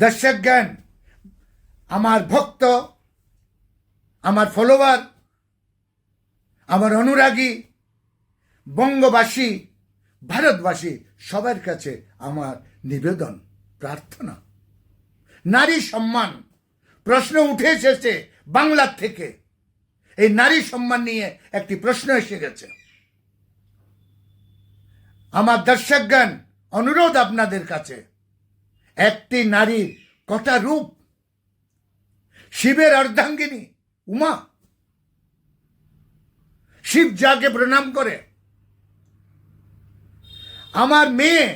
দর্শকগণ, আমার ভক্ত, আমার ফলোয়ার আমার অনুরাগী, বঙ্গবাসী, ভারতবাসী, সবার কাছে আমার নিবেদন, প্রার্থনা। নারী সম্মান, প্রশ্ন উঠে এসেছে বাংলার থেকে। এই নারী সম্মান নিয়ে একটি প্রশ্ন এসে গেছে। আমার দর্শকগণ, অনুরোধ আপনাদের কাছে। একটি নারীর কটা রূপ? শিবের অর্ধাঙ্গিনী, উমা। শিব যাকে প্রণাম করে, আমার মেয়ে,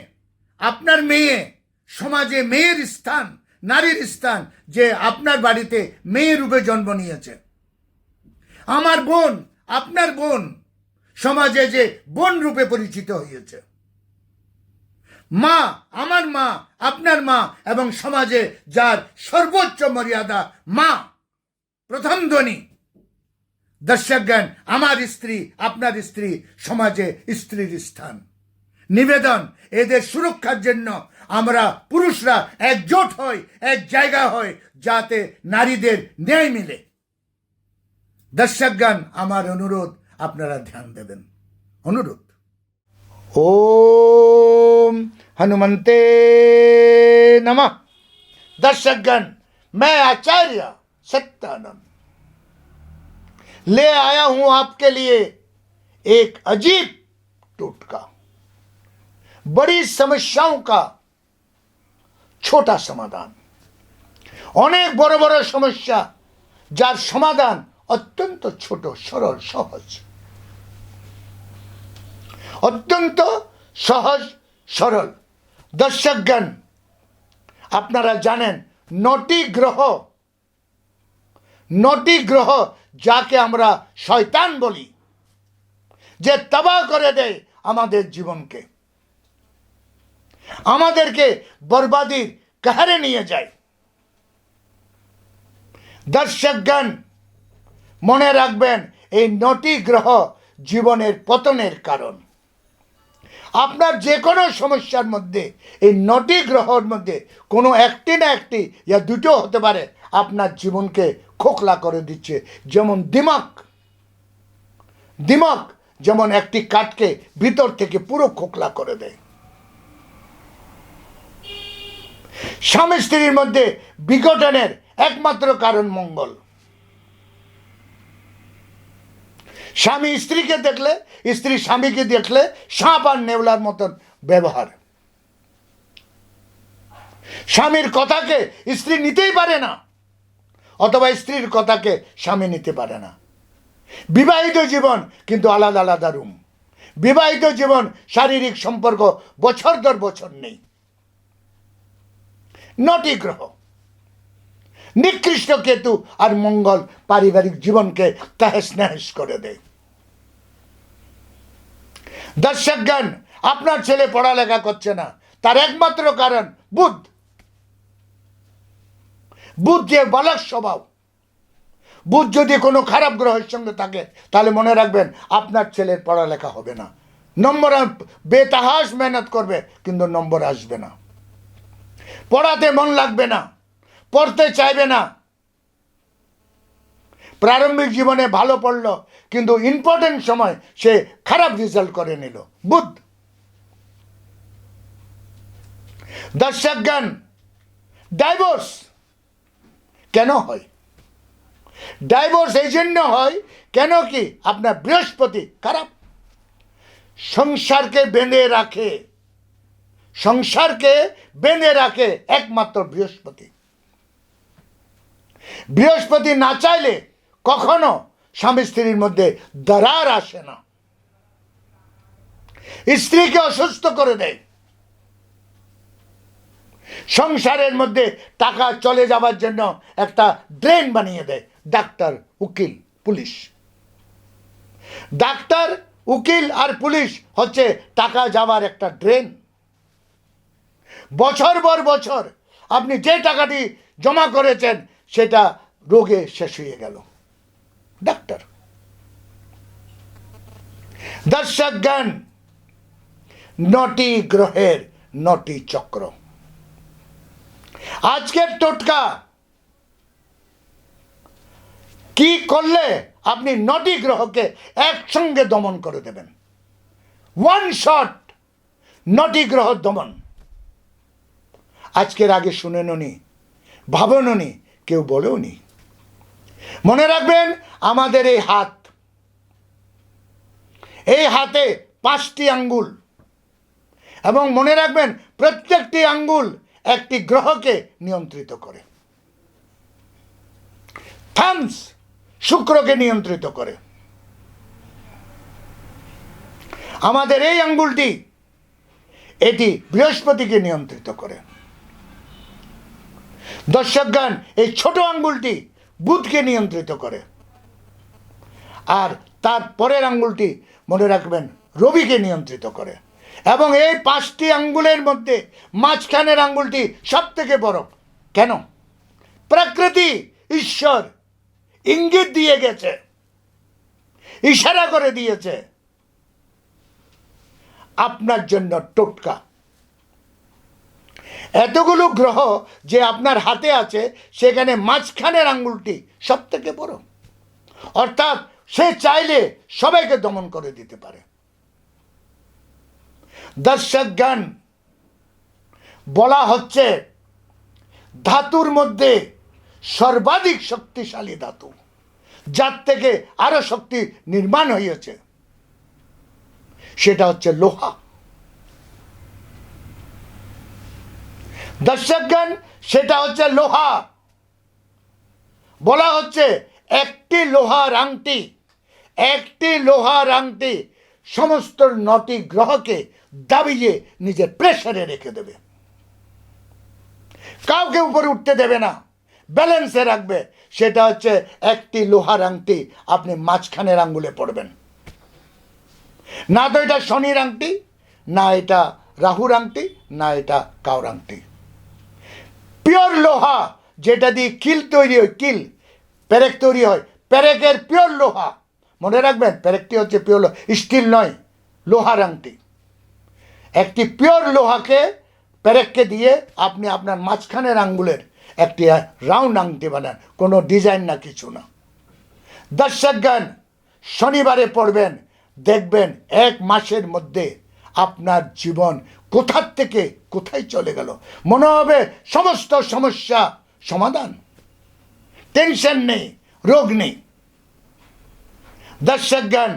আপনার মেয়ে, সমাজে মেয়ের স্থান, নারীর স্থান, যে আপনার বাড়িতে মেয়ে রূপে জন্ম নিয়েছে। আমার বোন, আপনার বোন, সমাজে যে বোন রূপে পরিচিত হয়েছে। মা, আমার মা, আপনার মা এবং সমাজে যার সর্বোচ্চ মর্যাদা মা, প্রথম ধ্বনি দর্শকগণ, আমার স্ত্রী, আপনার স্ত্রী সমাজে স্ত্রীর স্থান। নিবেদন, এদের সুরক্ষার জন্য আমরা পুরুষরা একজোট হই, এক জায়গা হয় যাতে নারীদের ন্যায় মিলে। দর্শকগণ, আমার অনুরোধ, আপনারা ধ্যান দেবেন। অনুরোধ। ओम हनुमंते नमः दर्शकगण मैं आचार्य सत्यानंद ले आया हूं आपके लिए एक अजीब टोटका बड़ी समस्याओं का ছোটা সমাধান অনেক বড় বড় সমস্যা যার সমাধান অত্যন্ত ছোট সরল সহজ অত্যন্ত সহজ সরল দর্শকগণ, আপনারা জানেন, নটি গ্রহ নটি গ্রহ যাকে আমরা শয়তান বলি, যে তবাহ করে দেয় আমাদের জীবনকে। আমাদেরকে বরবাদির কাহারে নিয়ে যায়। দর্শকগণ, মনে রাখবেন, এই নটি গ্রহ জীবনের পতনের কারণ। আপনার যে কোনো সমস্যার মধ্যে, এই নটি গ্রহর মধ্যে কোনো একটি না একটি ইয়া দুটো হতে পারে, আপনার জীবনকে খোকলা করে দিচ্ছে। যেমন দিমাগ দিমাগ যেমন একটি কাঠকে ভিতর থেকে পুরো খোকলা করে দেয়। স্বামী স্ত্রীর মধ্যে বিঘটনের একমাত্র কারণ মঙ্গল। স্বামী স্ত্রীকে দেখলে, স্ত্রী স্বামীকে দেখলে সাপ আর নেওলার মতন ব্যবহার। স্বামীর কথাকে স্ত্রী নিতেই পারে না, অথবা স্ত্রীর কথাকে স্বামী নিতে পারে না। বিবাহিত জীবন কিন্তু আলাদা আলাদা রুম। বিবাহিত জীবন শারীরিক সম্পর্ক বছর দর বছর নেই। নটি গ্রহ। নিকৃষ্ট কেতু আর মঙ্গল পারিবারিক জীবনকে তাহেস নাহেস করে দেয়। দর্শকগণ, আপনার ছেলে পড়ালেখা করছে না। তার একমাত্র কারণ বুধ। বুধ যে বালক স্বভাব। বুধ যদি কোনো খারাপ গ্রহের সঙ্গে থাকে, তাহলে মনে রাখবেন আপনার ছেলের পড়ালেখা হবে না। নম্বর বেতাহাস মেহনত করবে, কিন্তু নম্বর আসবে না। পড়াতে মন লাগবে না। পড়তে চাইবে না। প্রারম্ভিক জীবনে ভালো পড়ল, কিন্তু ইম্পর্টেন্ট সময় সে খারাপ রেজাল্ট করে নিল। বুধ। দর্শকগণ ডাইভোর্স কেন হয়? ডাইভোর্স এই জন্য হয় কেন কি? আপনার বৃহস্পতি খারাপ। সংসারকে বেঁধে রাখে। সংসারকে বেঁধে রাখে একমাত্র বৃহস্পতি। বৃহস্পতি না চাইলে কখনো স্বামী স্ত্রীর মধ্যে দরার আসে না। স্ত্রীকে অসুস্থ করে দেয়। সংসারের মধ্যে টাকা চলে যাবার জন্য একটা ড্রেন বানিয়ে দেয়, ডাক্তার, উকিল, পুলিশ। ডাক্তার, উকিল আর পুলিশ হচ্ছে টাকা যাওয়ার একটা ড্রেন। বছর পর বছর আপনি যে টাকাটি জমা করেছেন সেটা রোগে শেষ হয়ে গেল। ডাক্তার। দর্শকগণ, নটি গ্রহের নটি চক্র। আজকের টোটকা, কি করলে আপনি নটি গ্রহকে একসঙ্গে দমন করে দেবেন? ওয়ান শট নটি গ্রহ দমন। আজকের আগে শুনে ননি ভাবননি কেউ বলেও নি। মনে রাখবেন, আমাদের এই হাত, এই হাতে পাঁচটি আঙ্গুল এবং মনে রাখবেন, প্রত্যেকটি আঙ্গুল একটি গ্রহকে নিয়ন্ত্রিত করে। থামস শুক্রকে নিয়ন্ত্রিত করে। আমাদের এই আঙ্গুলটি, এটি বৃহস্পতিকে নিয়ন্ত্রিত করে। দর্শকগণ, এই ছোট আঙ্গুলটি বুধকে নিয়ন্ত্রিত করে। আর তার পরের আঙ্গুলটি মনে রাখবেন, রবিকে নিয়ন্ত্রিত করে। এবং এই পাঁচটি আঙ্গুলের মধ্যে মাঝখানের আঙ্গুলটি সব থেকে বড়। কেন? প্রকৃতি ঈশ্বর ইঙ্গিত দিয়ে গেছে, ইশারা করে দিয়েছে। আপনার জন্য টোটকা। এতগুলো গ্রহ যে আপনার হাতে আছে, সেখানে মাঝখানের আঙ্গুলটি সব থেকে বড়। অর্থাৎ সে চাইলে সবাইকে দমন করে দিতে পারে। দর্শক জ্ঞান বলা হচ্ছে ধাতুর মধ্যে সর্বাধিক শক্তিশালী ধাতু, যার থেকে আরও শক্তি নির্মাণ হয়েছে সেটা হচ্ছে লোহা। দর্শকগণ, সেটা হচ্ছে লোহা। বলা হচ্ছে একটি লোহার আংটি একটি লোহার আংটি সমস্ত নটি গ্রহকে দাবিয়ে নিজের প্রেশারে রেখে দেবে। কাউকে উপরে উঠতে দেবে না ব্যালেন্সে রাখবে। সেটা হচ্ছে একটি লোহার আংটি আপনি মাঝখানের আঙ্গুলে পড়বেন। না তো এটা শনির আংটি না এটা রাহুর আংটি না এটা কাউর আংটি পিওর লোহা, যেটা দিয়ে কিল তৈরি হয়, কিল, পেরেক তৈরি হয়, পেরেকের পিওর লোহা। মনে রাখবেন, পেরেকটি হচ্ছে পিওর স্টিল নয়, লোহার আংটি। একটি পিওর লোহাকে পেরেককে দিয়ে আপনি আপনার মাঝখানের আঙ্গুলের একটি রাউন্ড আংটি বানান, কোনো ডিজাইন না কিছু না। দর্শক গান শনিবারে পড়বেন, দেখবেন এক মাসের মধ্যে আপনার জীবন কোথার থেকে কোথায় চলে গেল? মনে হবে সমস্ত সমস্যা সমাধান। টেনশন নেই, রোগ নেই। দর্শক গান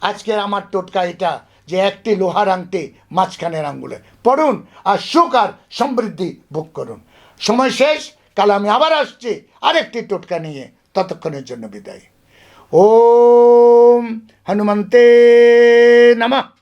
আজকের আমার টোটকা এটা যে একটি লোহার আংটি মাঝখানের আঙ্গুলে। পড়ুন আর সুখ আর সমৃদ্ধি ভোগ করুন। সময় শেষ, কাল আমি আবার আসছি আরেকটি টোটকা নিয়ে। ততক্ষণের জন্য বিদায়। ওম হনুমন্তে নমঃ।